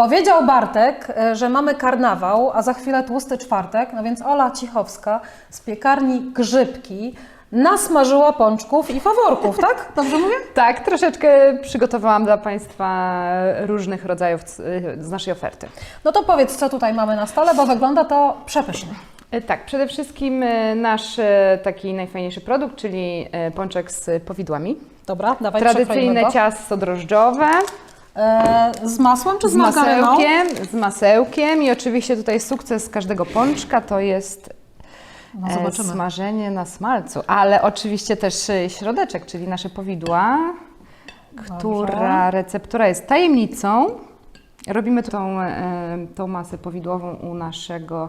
Powiedział Bartek, e, że mamy karnawał, a za chwilę tłusty czwartek, no więc Ola Cichowska z piekarni Grzybki nasmażyła pączków i faworków, tak? Dobrze mówię? Tak, troszeczkę przygotowałam dla Państwa różnych rodzajów c- z naszej oferty. No to powiedz, co tutaj mamy na stole, bo wygląda to przepysznie. E, Tak, przede wszystkim e, nasz e, taki najfajniejszy produkt, czyli e, pączek z powidłami. Dobra, dawaj Tradycyjne ciasto drożdżowe E, z masłem czy z, z margaryną? masełkiem, z masełkiem i oczywiście tutaj sukces każdego pączka to jest No e, smażenie na smalcu, ale oczywiście też e, środeczek, czyli nasze powidła, która receptura jest tajemnicą. Robimy tą, tą masę powidłową u naszego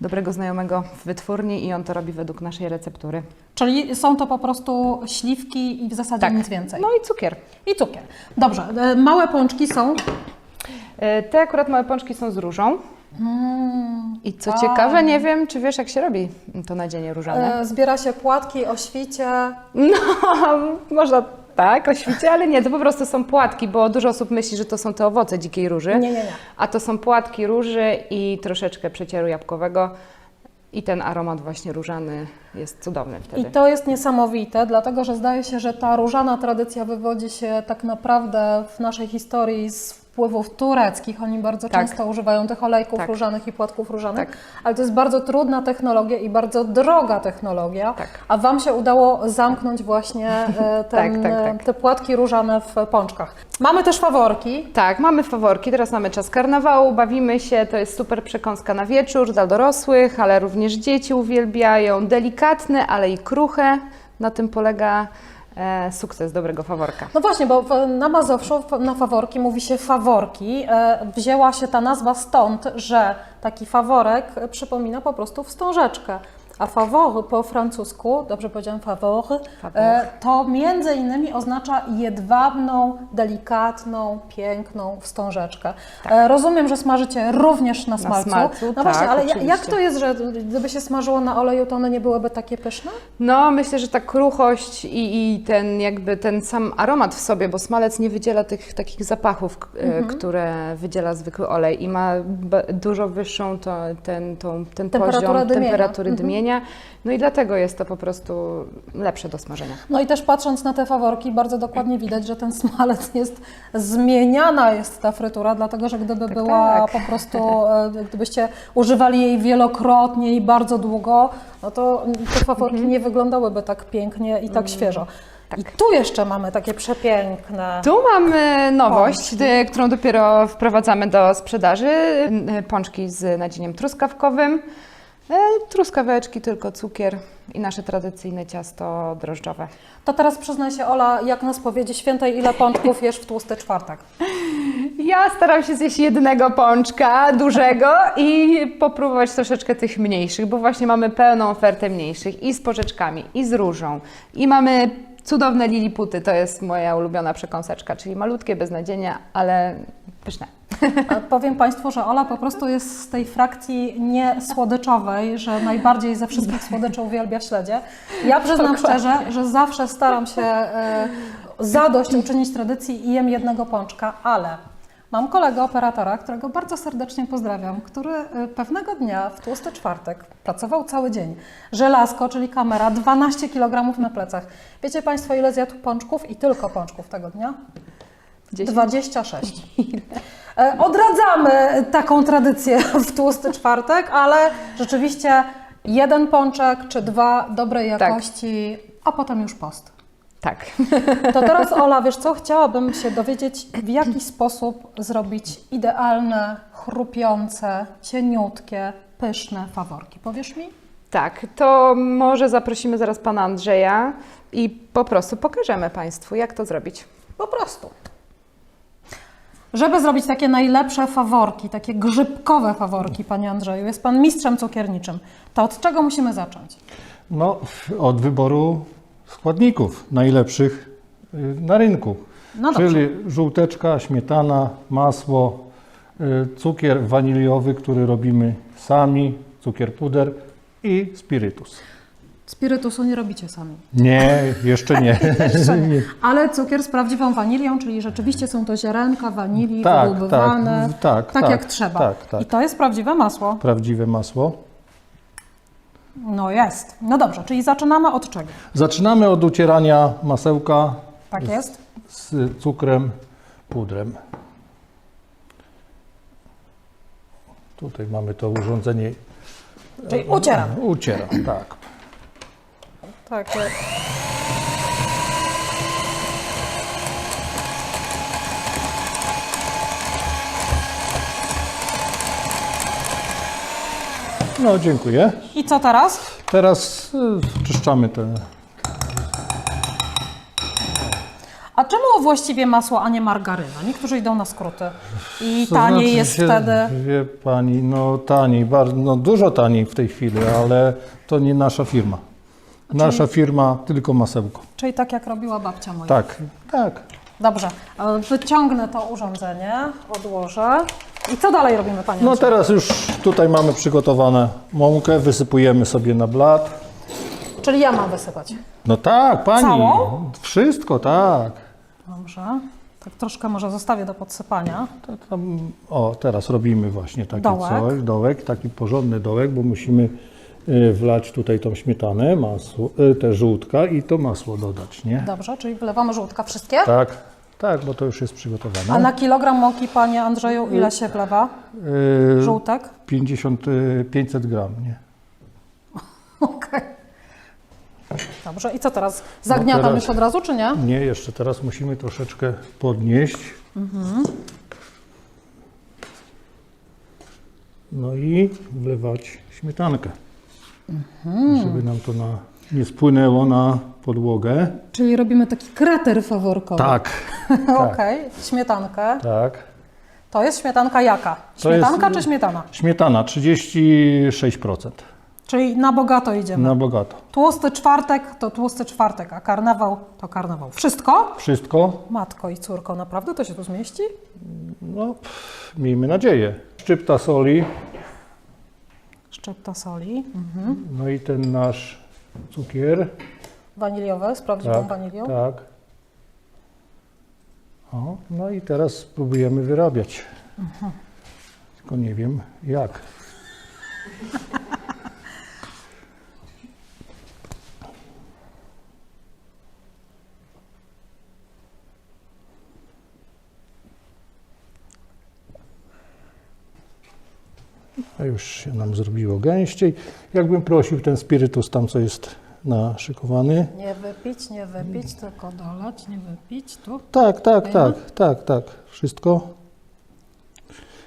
dobrego znajomego w wytwórni i on to robi według naszej receptury. Czyli są to po prostu śliwki i w zasadzie Tak. nic więcej. No i cukier. I cukier. Dobrze, e, małe pączki są. E, Te akurat małe pączki są z różą. Mm, I co A. ciekawe, nie wiem, czy wiesz, jak się robi to nadzienie różane. zbiera się płatki o świcie. No, można tak, o świcie, ale nie, to po prostu są płatki, bo dużo osób myśli, że to są te owoce dzikiej róży. Nie, nie, nie. A to są płatki róży i troszeczkę przecieru jabłkowego. I ten aromat właśnie różany jest cudowny I wtedy. to jest niesamowite, dlatego że zdaje się, że ta różana tradycja wywodzi się tak naprawdę w naszej historii z wpływów tureckich. Oni bardzo Tak. często używają tych olejków Tak. różanych i płatków różanych, Tak. ale to jest bardzo trudna technologia i bardzo droga technologia, Tak. a Wam się udało zamknąć właśnie e, ten, Tak, tak, tak. te płatki różane w pączkach. Mamy też faworki. Tak, mamy faworki, teraz mamy czas karnawału, bawimy się, to jest super przekąska na wieczór dla dorosłych, ale również dzieci uwielbiają. Delikatne, ale i kruche. Na tym polega sukces dobrego faworka. No właśnie, bo na Mazowszu na faworki mówi się faworki. E, Wzięła się ta nazwa stąd, że taki faworek e, przypomina po prostu wstążeczkę. A favor po francusku, dobrze powiedziałem favor, Favor. e, to między innymi oznacza jedwabną, delikatną, piękną wstążeczkę. E, Rozumiem, że smażycie również na smalcu. smalcu, no tak, właśnie, ale ja- jak oczywiście. to jest, że gdyby się smażyło na oleju, to one nie byłyby takie pyszne? No, myślę, że ta kruchość i, i ten jakby ten sam aromat w sobie, bo smalec nie wydziela tych takich zapachów, e, które wydziela zwykły olej i ma dużo wyższą to, ten, tą, ten poziom dymienia. temperatury dymienia. No i dlatego jest to po prostu lepsze do smażenia. No i też patrząc na te faworki, bardzo dokładnie widać, że ten smalec jest zmieniana jest ta frytura, dlatego że gdyby była tak. po prostu, e, gdybyście używali jej wielokrotnie i bardzo długo, no to te faworki Mhm. nie wyglądały tak pięknie i tak świeżo. I tu jeszcze mamy takie przepiękne. Tu mamy nowość, y, którą dopiero wprowadzamy do sprzedaży. Y, Pączki z nadzieniem truskawkowym. E, Truskaweczki, tylko cukier i nasze tradycyjne ciasto drożdżowe. To teraz przyznaj się, Ola, jak na spowiedzi świętej, ile pączków jesz w tłusty czwartek? Ja staram się zjeść jednego pączka, dużego i popróbować troszeczkę tych mniejszych, bo właśnie mamy pełną ofertę mniejszych i z porzeczkami, i z różą. I mamy cudowne liliputy, to jest moja ulubiona przekąseczka, czyli malutkie, bez nadzienia, ale pyszne. A Powiem Państwu, że Ola po prostu jest z tej frakcji niesłodyczowej, że najbardziej ze wszystkich słodyczy uwielbia śledzie. Ja przyznam szczerze, że zawsze staram się e, zadość uczynić tradycji i jem jednego pączka, ale mam kolegę operatora, którego bardzo serdecznie pozdrawiam, który e, pewnego dnia w tłusty czwartek pracował cały dzień. Żelazko, czyli kamera, 12 kg na plecach. Wiecie Państwo, ile zjadł pączków i tylko pączków tego dnia? 10. 26. E, Odradzamy taką tradycję w tłusty czwartek, ale rzeczywiście jeden pączek czy dwa dobrej Tak. jakości, a potem już post. Tak. To teraz Ola, wiesz co, chciałabym się dowiedzieć, w jaki sposób zrobić idealne, chrupiące, cieniutkie, pyszne faworki. Powiesz mi? Tak, to może zaprosimy zaraz pana Andrzeja i po prostu pokażemy Państwu, jak to zrobić. Po prostu. Żeby zrobić takie najlepsze faworki, takie grzybkowe faworki, Panie Andrzeju, jest Pan mistrzem cukierniczym, to od czego musimy zacząć? No, od wyboru składników najlepszych y, na rynku. No. Czyli żółteczka, śmietana, masło, y, cukier waniliowy, który robimy sami, cukier puder i spirytus. Spirytusu nie robicie sami. Nie, jeszcze nie. Jeszcze nie. Ale cukier z prawdziwą wanilią, czyli rzeczywiście są to ziarenka wanilii Tak, tak, tak, tak tak, jak trzeba. tak, tak. I to jest prawdziwe masło. Prawdziwe masło. No jest. No dobrze, czyli zaczynamy od czego? Zaczynamy od ucierania masełka Tak jest? z cukrem, pudrem. Tutaj mamy to urządzenie. Czyli ucieram. Ucieram, tak. Tak. No, dziękuję. I co teraz? Teraz y, czyszczamy te. A czemu właściwie masło, a nie margaryna? Niektórzy idą na skróty. I To taniej znaczy jest się, wtedy. Wie pani, no taniej, bardzo, no dużo taniej w tej chwili, ale to nie nasza firma. Nasza firma tylko masełko. Czyli tak jak robiła babcia moja. Tak, tak. Dobrze. e, Wyciągnę to urządzenie, odłożę. I co dalej robimy, Panie No Andrzeju? teraz już tutaj mamy przygotowane mąkę, wysypujemy sobie na blat. Czyli ja mam wysypać. No tak, pani. Całą? Wszystko, tak. Dobrze. Tak troszkę może zostawię do podsypania. To tam, o, teraz robimy właśnie takie Dołek. coś, dołek, taki porządny dołek, bo musimy y, wlać tutaj tą śmietanę, masło, y, te żółtka i to masło dodać, nie? Dobrze, czyli wlewamy żółtka wszystkie? Tak, tak, bo to już jest przygotowane. A na kilogram mąki, Panie Andrzeju, ile się wlewa? Y, Żółtek? 50, y, 500 gram, nie? Okej. Dobrze, i co teraz? Zagniatam No teraz- już od razu, czy nie? Nie, jeszcze teraz musimy troszeczkę podnieść. No i wlewać śmietankę, żeby nam to na, nie spłynęło na podłogę. Czyli robimy taki krater faworkowy. Tak, Okej, śmietankę. tak. To jest śmietanka jaka? To jest- Śmietanka czy śmietana? Śmietana 36%. Czyli na bogato idziemy. Na bogato. Tłusty czwartek to tłusty czwartek, a karnawał to karnawał. Wszystko? Wszystko? Matko i córko, naprawdę to się tu zmieści? No, pff, miejmy nadzieję. Szczypta soli, Szczypta soli. Mhm. no i ten nasz cukier. Waniliowy z prawdziwą Tak, wanilią. tak. O, no i teraz spróbujemy wyrabiać. Tylko nie wiem jak. A już się nam zrobiło gęściej. Jakbym prosił ten spirytus tam, co jest naszykowany. Nie wypić, nie wypić, tylko dolać, nie wypić. Tu. Tak, tak, tak, tak, tak. Wszystko.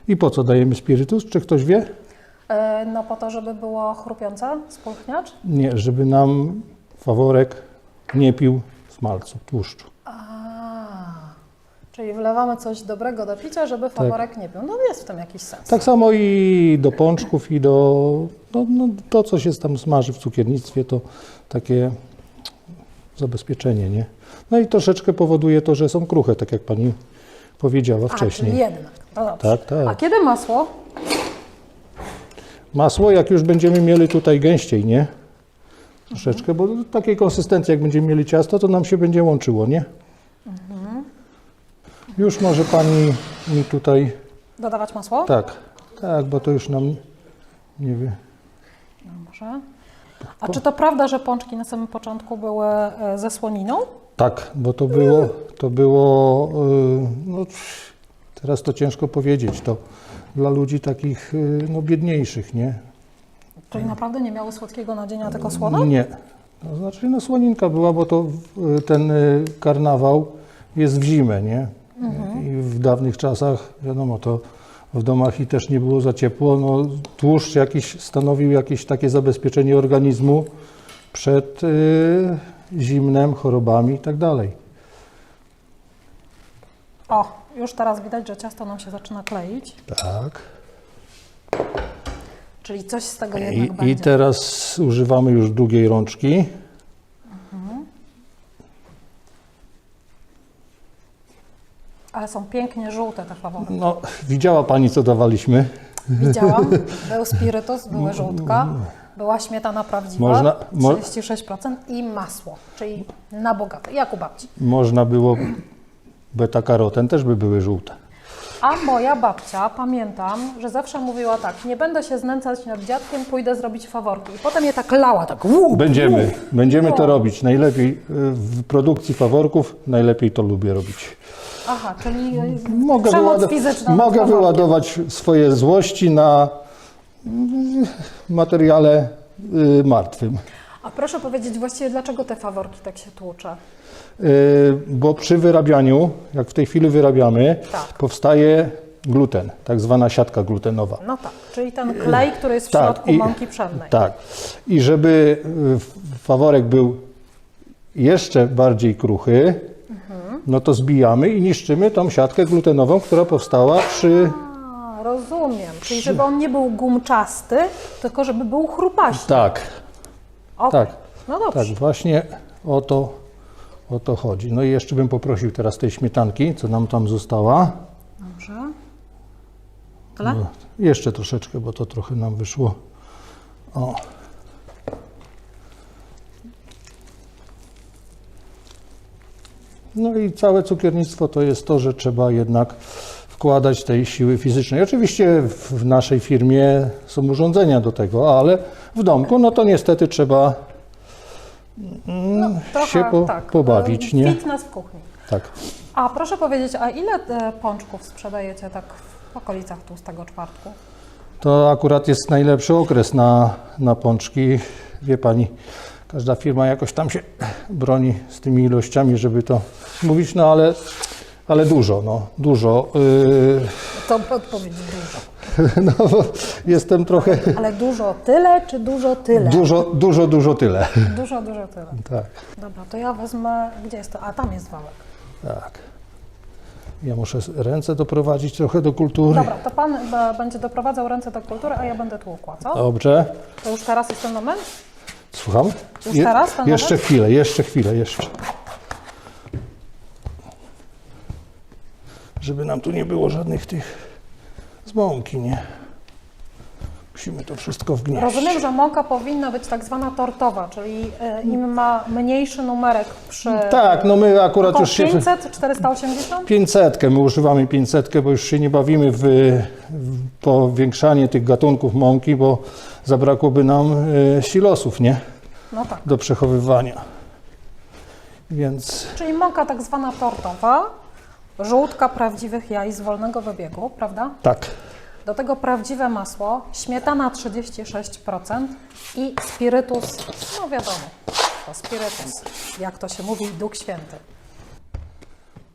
I po co dajemy spirytus? Czy ktoś wie? E, no po to, żeby było chrupiące, spulchniacz. Nie, żeby nam faworek nie pił smalcu, tłuszczu. Czyli wlewamy coś dobrego do picia, żeby faworek nie pił. No jest w tym jakiś sens. Tak samo i do pączków, i do no, no, to, co się tam smaży w cukiernictwie, to takie zabezpieczenie, nie? No i troszeczkę powoduje to, że są kruche, tak jak pani powiedziała A, wcześniej. jednak. No dobrze. Tak, tak. A kiedy masło? Masło, jak już będziemy mieli tutaj gęściej, nie? Troszeczkę, bo takiej konsystencji, jak będziemy mieli ciasto, to nam się będzie łączyło, nie? Już może pani mi tutaj. Dodawać masło? Tak, tak, bo to już nam nie wie. Dobrze. A czy to prawda, że pączki na samym początku były e, ze słoniną? Tak, bo to było, to było, y, no teraz to ciężko powiedzieć, to dla ludzi takich y, no, biedniejszych, nie? Czyli naprawdę nie miały słodkiego nadzienia, tylko słone? Nie. To znaczy, no słoninka była, bo to ten karnawał jest w zimę, nie? I w dawnych czasach, wiadomo, to w domach i też nie było za ciepło. No, tłuszcz jakiś stanowił jakieś takie zabezpieczenie organizmu przed y, zimnem, chorobami i tak dalej. O, już teraz widać, że ciasto nam się zaczyna kleić. Tak. Czyli coś z tego jednak I, będzie. I teraz używamy już drugiej rączki. Ale są pięknie żółte te fawory. No, widziała Pani, co dawaliśmy. Widziałam, był spirytus, były żółtka, była śmietana prawdziwa, Można- mo- 36% i masło, czyli na bogate, jak u babci. Można było, beta-karoten też by były żółte. A moja babcia, pamiętam, że zawsze mówiła tak, nie będę się znęcać nad dziadkiem, pójdę zrobić faworki. I potem je tak lała, tak łup, Będziemy, będziemy to robić. Najlepiej y, w produkcji faworków, najlepiej to lubię robić. Aha, czyli Mogę, przemoc fizyczna. mogę wyładować swoje złości na mm, materiale y, martwym. A proszę powiedzieć właściwie, dlaczego te faworki tak się tłucze? Y, Bo przy wyrabianiu, jak w tej chwili wyrabiamy, Tak. powstaje gluten, tak zwana siatka glutenowa. No tak, czyli ten klej, który jest w Tak, środku i- mąki pszennej. Tak. I żeby y, faworek był jeszcze bardziej kruchy, Mhm. No to zbijamy i niszczymy tą siatkę glutenową, która powstała przy... A, rozumiem. Czyli żeby on nie był gumczasty, tylko żeby był chrupaśny. Tak, Okej. tak. No tak, dobrze. właśnie o to, o to chodzi. No i jeszcze bym poprosił teraz tej śmietanki, co nam tam została. Dobrze. Tyle? No, jeszcze troszeczkę, bo to trochę nam wyszło. O. No i całe cukiernictwo to jest to, że trzeba jednak wkładać tej siły fizycznej. Oczywiście w naszej firmie są urządzenia do tego, ale w domku, no to niestety trzeba mm, Trochę się po, tak. pobawić, nie? Fitness w kuchni. Tak. A proszę powiedzieć, a ile e, pączków sprzedajecie tak w okolicach tłustego czwartku? To akurat jest najlepszy okres na, na pączki. Wie pani, każda firma jakoś tam się broni z tymi ilościami, żeby to mówić, no ale, ale dużo, no, dużo. Yy, To odpowiedź dużo. no, jestem trochę, Ale dużo tyle, czy dużo tyle? dużo, dużo, dużo tyle. Dużo, dużo tyle. Tak, Dobra, to ja wezmę, gdzie jest to? A tam jest wałek. tak. Ja muszę ręce doprowadzić trochę do kultury. Dobra, to pan e, będzie doprowadzał ręce do kultury, a ja będę tłukła, co? Dobrze. To już teraz jest ten moment? Słucham? Już teraz ten jeszcze moment? chwilę, jeszcze chwilę, jeszcze. Żeby nam tu nie było żadnych tych z mąki, nie? Musimy to wszystko wgnieść. Rozumiem, że mąka powinna być tak zwana tortowa, czyli e, im ma mniejszy numerek przy Tak, no my akurat już się... 500, 480? 500, my używamy 500, bo już się nie bawimy w, w powiększanie tych gatunków mąki, bo zabrakłoby nam y, silosów, nie? No tak. Do przechowywania. Więc Czyli mąka tak zwana tortowa, żółtka prawdziwych jaj z wolnego wybiegu, prawda? tak. Do tego prawdziwe masło, śmietana 36% i spirytus, no wiadomo, to spirytus, jak to się mówi, Duch Święty.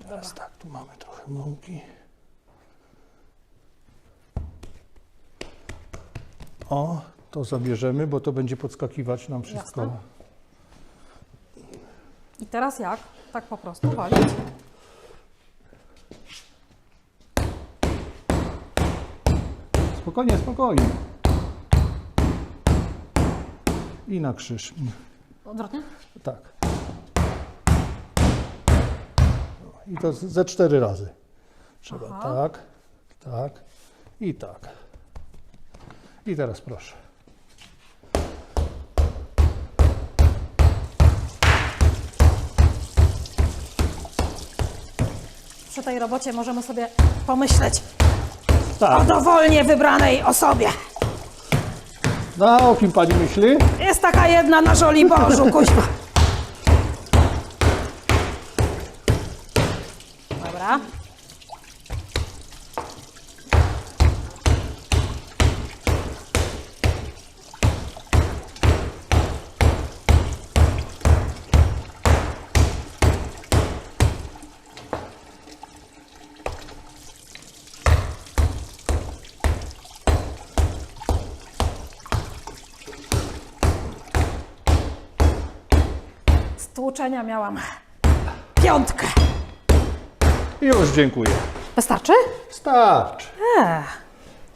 Teraz tak, tu mamy trochę mąki. O, to zabierzemy, bo to będzie podskakiwać nam wszystko. Jasne. I teraz jak? Tak po prostu walić. Spokojnie, spokojnie. I na krzyż. Odwrotnie? Tak. I to ze cztery razy. Trzeba Aha. tak, tak i tak. I teraz proszę. Przy tej robocie możemy sobie pomyśleć o Tak. dowolnie wybranej osobie. No, o kim pani myśli? Jest taka jedna na Żoliborzu, kuźwa. Dobra. Miałam piątkę. Już dziękuję. Wystarczy? Starczy. Eee.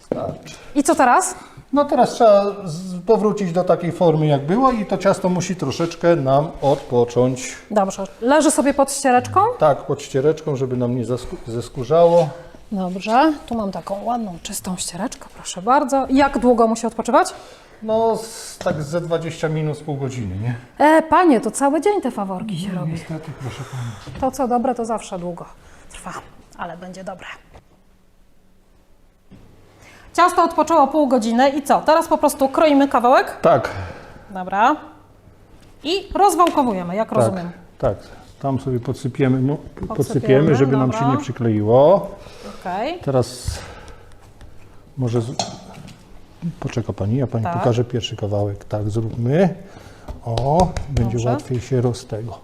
Starczy. I co teraz? No teraz trzeba z- powrócić do takiej formy jak było i to ciasto musi troszeczkę nam odpocząć. Dobrze. Leży sobie pod ściereczką? Tak, pod ściereczką, żeby nam nie zasku- zeskórzało. Dobrze. Tu mam taką ładną, czystą ściereczkę, proszę bardzo. Jak długo musi odpoczywać? No, z, tak ze 20 minut, z pół godziny, nie? E, panie, to cały dzień te faworki się robi. Niestety, proszę pana. To co dobre, to zawsze długo trwa, ale będzie dobre. Ciasto odpoczęło pół godziny i co? Teraz po prostu kroimy kawałek. Tak, Dobra. I rozwałkowujemy, jak rozumiem. tak. Tam sobie podsypiemy, no, podsypiemy, Podsypiemy, żeby nam dobra. się nie przykleiło. Okej. Teraz może. Z... Poczeka pani, ja pani Tak. pokażę pierwszy kawałek. Tak, zróbmy. O, będzie Dobrze. łatwiej się roz tego.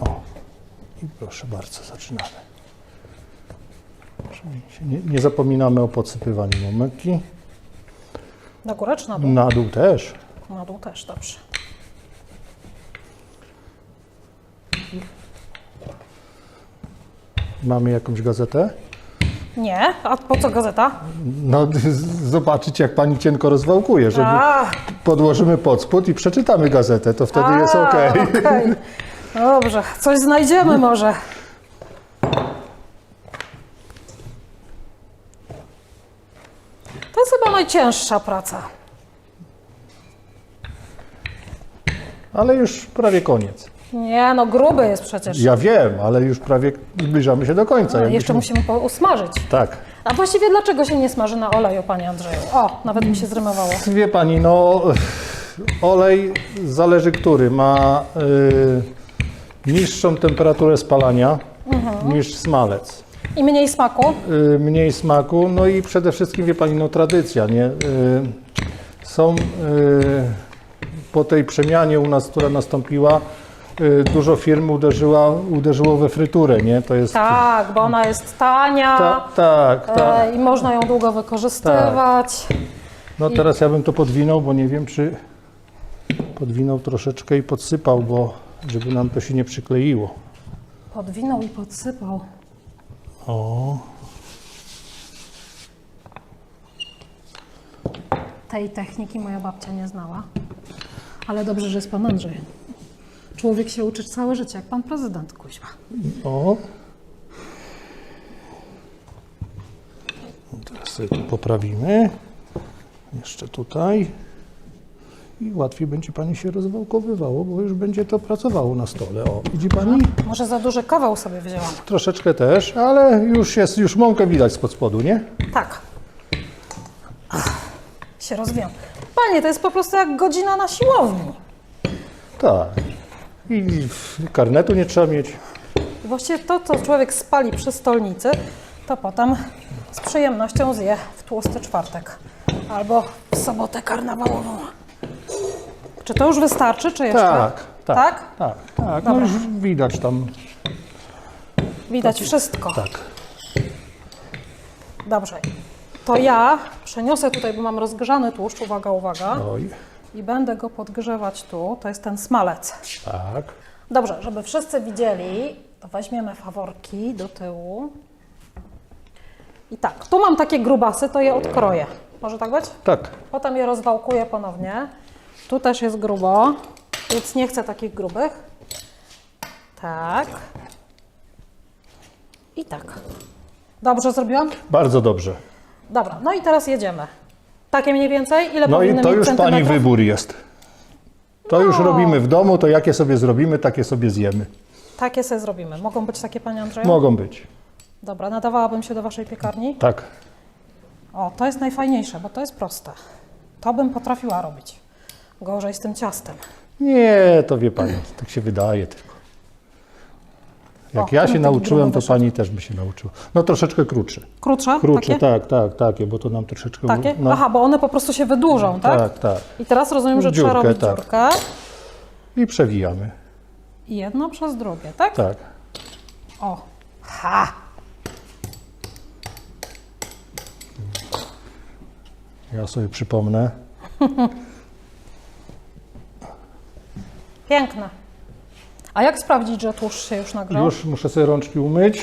O, i proszę bardzo, zaczynamy. Się Nie, nie zapominamy o podsypywaniu mąki. Na górę czy na dół? Na dół też. Na dół też, dobrze. Mamy jakąś gazetę? Nie, a po co gazeta? No, zobaczyć jak pani cienko rozwałkuje, żeby A, podłożymy pod spód i przeczytamy gazetę, to wtedy jest a, ok. okej. Dobrze, coś znajdziemy może. To jest chyba najcięższa praca. Ale już prawie koniec. Nie, no gruby jest przecież. Ja wiem, ale już prawie zbliżamy się do końca. No, jeszcze musimy po- usmażyć. Tak. A właściwie dlaczego się nie smaży na oleju, Panie Andrzeju? O, nawet mi się zrymowało. Wie pani, no olej zależy który. Ma y, niższą temperaturę spalania Mhm. niż smalec. I mniej smaku? Y, mniej smaku, no i przede wszystkim, wie pani, no tradycja, nie? Y, są y, po tej przemianie u nas, która nastąpiła, dużo firm uderzyła, uderzyło we fryturę, nie? To jest... Tak, bo ona jest tania Ta, tak, tak. i można ją długo wykorzystywać. No teraz ja bym to podwinął, bo nie wiem, czy podwinął troszeczkę i podsypał, bo żeby nam to się nie przykleiło. Podwinął i podsypał. O, Tej techniki moja babcia nie znała. Ale dobrze, że jest pan Andrzej. Człowiek się uczy całe życie, jak pan prezydent kuźwa. o. Teraz sobie tu poprawimy. Jeszcze tutaj. I łatwiej będzie Pani się rozwałkowywało, bo już będzie to pracowało na stole. O, widzi Pani? Może za duży kawał sobie wzięłam. Troszeczkę też, ale już jest, już mąkę widać spod spodu, nie? Tak. Ach, się rozwijam. Panie, to jest po prostu jak godzina na siłowni. Tak. I karnetu nie trzeba mieć. Właściwie to, co człowiek spali przy stolnicy, to potem z przyjemnością zje w tłusty czwartek albo w sobotę karnawałową. Czy to już wystarczy, czy jeszcze? Tak, tak. Tak? Tak, tak. No Dobra. już widać tam. Widać wszystko. Tak. Dobrze. To ja przeniosę tutaj, bo mam rozgrzany tłuszcz, uwaga, uwaga, Oj. I będę go podgrzewać tu. To jest ten smalec. Tak. Dobrze, żeby wszyscy widzieli, to weźmiemy faworki do tyłu. I tak, tu mam takie grubasy, to je odkroję. Może tak być? Tak. Potem je rozwałkuję ponownie. Tu też jest grubo, więc nie chcę takich grubych. Tak. I tak. Dobrze zrobiłam? Bardzo dobrze. Dobra, no i teraz jedziemy. Takie mniej więcej? Ile No i powinny to mieć już Pani centymetrów? wybór jest. To już No. robimy w domu, to jakie sobie zrobimy, takie sobie zjemy. Takie sobie zrobimy. Mogą być takie, Panie Andrzeju? Mogą być. Dobra, nadawałabym się do Waszej piekarni? Tak. O, to jest najfajniejsze, bo to jest proste. To bym potrafiła robić. Gorzej z tym ciastem. Nie, to wie Pani, tak się wydaje tylko. Jak O, ja no się taki nauczyłem, gruby to wyszedł. Pani też by się nauczyła. No troszeczkę krótsze. Krótsze? Krótsze, takie? tak, tak, takie, bo to nam troszeczkę... Takie? No, Aha, bo one po prostu się wydłużą, tak? tak, tak. I teraz rozumiem, że Dziurkę, trzeba robić tak. dziurkę. I przewijamy. I jedno przez drugie, tak? Tak. O. Ha! Ja sobie przypomnę. Piękne. A jak sprawdzić, że tłuszcz się już nagrzał? Już muszę sobie rączki umyć.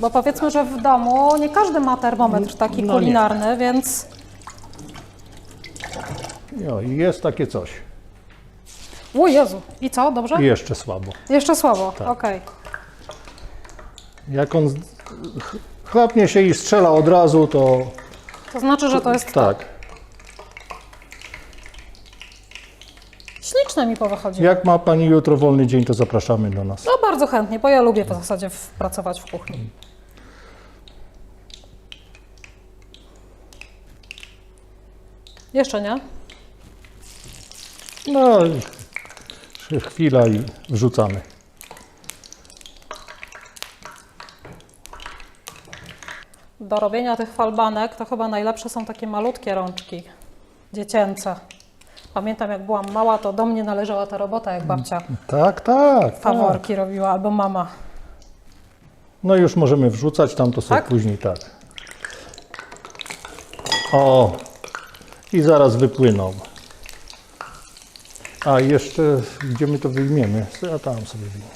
Bo powiedzmy, że w domu nie każdy ma termometr taki No nie. kulinarny, więc Jo, i jest takie coś. O Jezu. I co? Dobrze? I jeszcze słabo. Jeszcze słabo. Tak. Okej. Jak on chlapnie się i strzela od razu, to To znaczy, że to jest tak. Mi powychodziło. Jak ma Pani jutro wolny dzień, to zapraszamy do nas. No bardzo chętnie, bo ja lubię w zasadzie w, pracować w kuchni. Jeszcze nie? No, i chwila i wrzucamy. Do robienia tych falbanek to chyba najlepsze są takie malutkie rączki dziecięce. Pamiętam jak byłam mała, to do mnie należała ta robota, jak babcia Tak, tak. tak. faworki robiła, albo mama. No już możemy wrzucać, tam to sobie Tak? później tak. O, i zaraz wypłyną. A jeszcze, gdzie my to wyjmiemy? Ja tam sobie wyjmę.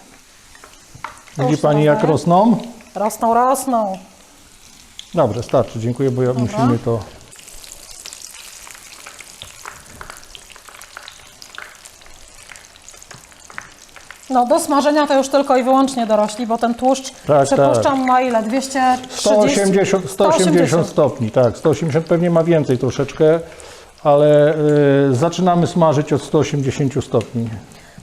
Widzi Pani jak bardzo. rosną? Rosną, rosną. Dobrze, starczy, dziękuję, bo ja musimy to... No do smażenia to już tylko i wyłącznie dorośli, bo ten tłuszcz, Tak, przypuszczam, ma ile? 230? 180, 180 stopni, tak, 180 pewnie ma więcej troszeczkę, ale y, zaczynamy smażyć od 180 stopni.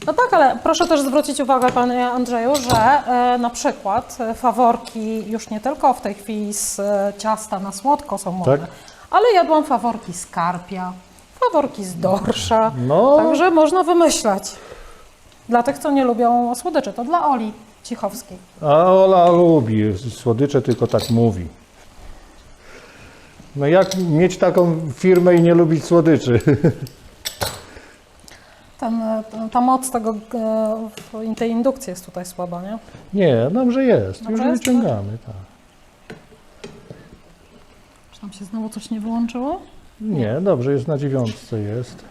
No tak, ale proszę też zwrócić uwagę, panie Andrzeju, że e, na przykład e, faworki już nie tylko w tej chwili z e, ciasta na słodko są modne, Tak. ale jadłam faworki z karpia, faworki z dorsza, No. także można wymyślać. Dla tych, co nie lubią słodyczy, to dla Oli Cichowskiej. A Ola lubi słodycze, tylko tak mówi. No jak mieć taką firmę i nie lubić słodyczy? Ten, ta moc tego, e, tej indukcji jest tutaj słaba, nie? Nie, dobrze jest, już Dobrze jest, wyciągamy, tak. Czy tam się znowu coś nie wyłączyło? Nie, dobrze jest, na dziewiątce jest.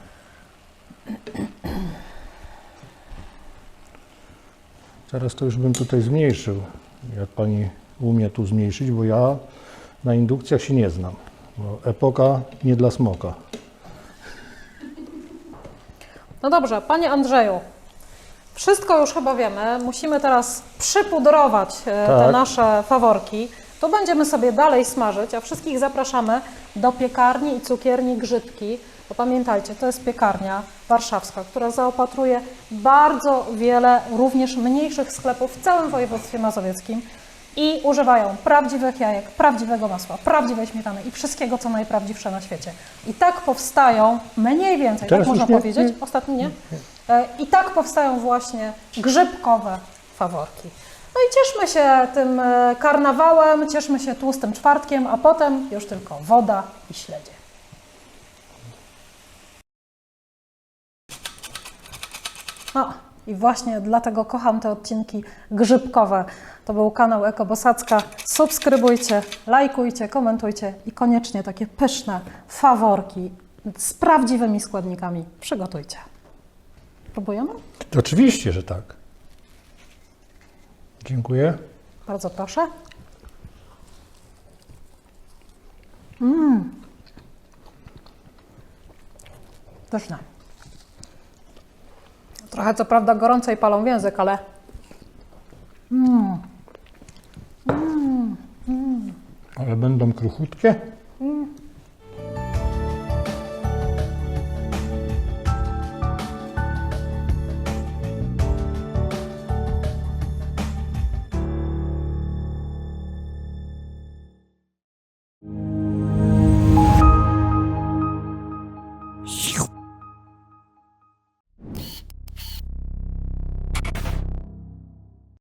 Teraz to już bym tutaj zmniejszył, jak pani umie tu zmniejszyć, bo ja na indukcjach się nie znam. Bo epoka nie dla smoka. No dobrze, panie Andrzeju, wszystko już chyba wiemy. Musimy teraz przypudrować e, te Tak. nasze faworki. To będziemy sobie dalej smażyć, a wszystkich zapraszamy do piekarni i cukierni Grzybki. Bo pamiętajcie, to jest piekarnia warszawska, która zaopatruje bardzo wiele również mniejszych sklepów w całym województwie mazowieckim i używają prawdziwych jajek, prawdziwego masła, prawdziwej śmietany i wszystkiego, co najprawdziwsze na świecie. I tak powstają, mniej więcej, Teraz tak można nie- powiedzieć, nie- ostatnio nie? E, I tak powstają właśnie grzybkowe faworki. No i cieszmy się tym e, karnawałem, cieszmy się tłustym czwartkiem, a potem już tylko woda i śledzie. No i właśnie dlatego kocham te odcinki grzybkowe. To był kanał Eko Bosacka. Subskrybujcie, lajkujcie, komentujcie i koniecznie takie pyszne faworki z prawdziwymi składnikami przygotujcie. Próbujemy? Oczywiście, że tak. Dziękuję. Bardzo proszę. Mmm. Pyszne. Trochę co prawda gorąco i palą w język, ale Ale będą kruchutkie?